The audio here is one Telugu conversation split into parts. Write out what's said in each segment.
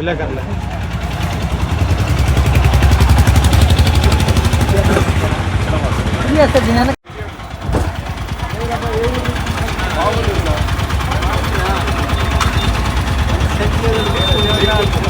विलय करना है सर जिन्होंने Thank you.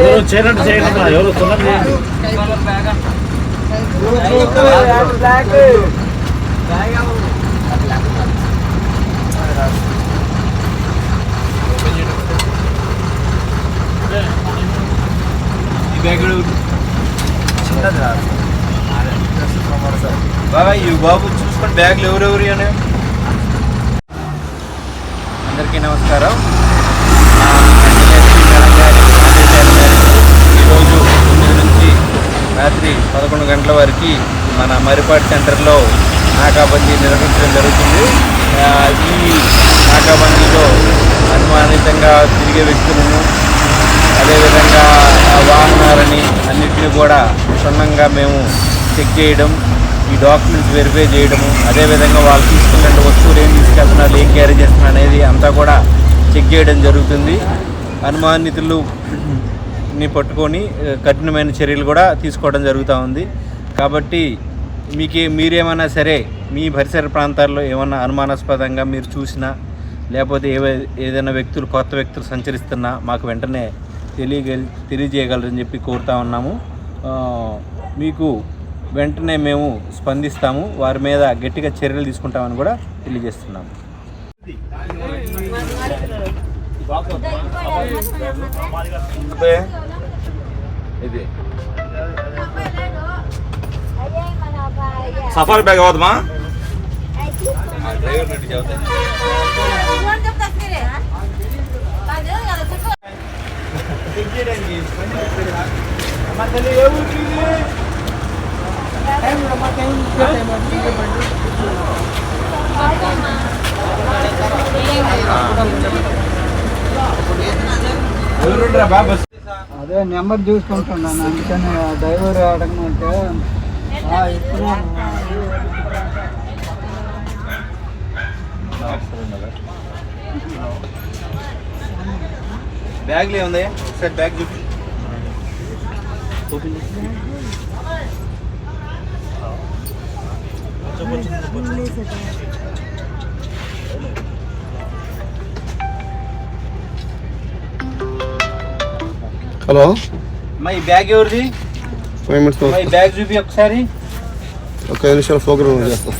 ఎవరు చేయనట్టు చేయండి ఎవరు తొందర ఈ బ్యాగ్ చిన్నది రా బాబా ఈ బాబు చూసుకొని బ్యాగులు ఎవరెవరు అని అందరికీ నమస్కారం మన మరిపాటి సెంటర్లో నాకాబందీ నిర్వహించడం జరుగుతుంది. ఈ నాకాబందీలో అనుమానితంగా తిరిగే వ్యక్తులను అదేవిధంగా ఆ వాహనాలని అన్నింటినీ కూడా క్షుణ్ణంగా మేము చెక్ చేయడం ఈ డాక్యుమెంట్స్ వెరిఫై చేయడము అదేవిధంగా వాళ్ళు తీసుకున్న వస్తువులు ఏం తీసుకెళ్తున్నారు ఏం క్యారీ చేస్తున్నారు అనేది అంతా కూడా చెక్ చేయడం జరుగుతుంది. అనుమానితులు ని పట్టుకొని కఠినమైన చర్యలు కూడా తీసుకోవడం జరుగుతూ ఉంది. కాబట్టి మీకు మీరేమైనా సరే మీ పరిసర ప్రాంతాల్లో ఏమన్నా అనుమానాస్పదంగా మీరు చూసినా లేకపోతే ఏవై ఏదైనా వ్యక్తులు కొత్త వ్యక్తులు సంచరిస్తున్నా మాకు వెంటనే తెలియగల తెలియజేయగలరని చెప్పి కోరుతా ఉన్నాము. మీకు వెంటనే మేము స్పందిస్తాము. వారి మీద గట్టిగా చర్యలు తీసుకుంటామని కూడా తెలియజేస్తున్నాము. ఇది. సఫారీ బ్యాగ్ అవద్దమా అదే నెంబర్ చూసుకుంటున్నాను అందుకని డ్రైవర్ అడగమంటే ఆ, ఇప్పుడు బ్యాగ్లో ఏముంది సార్ బ్యాగ్ చూపి హలో అమ్మా ఈ బ్యాగ్ ఎవరిది ఫైవ్ మినిట్స్ బ్యాగ్ చూపి ఒకసారి ఒక ఐదు నిమిషాలు ప్రోగ్రామ్ చేస్తాం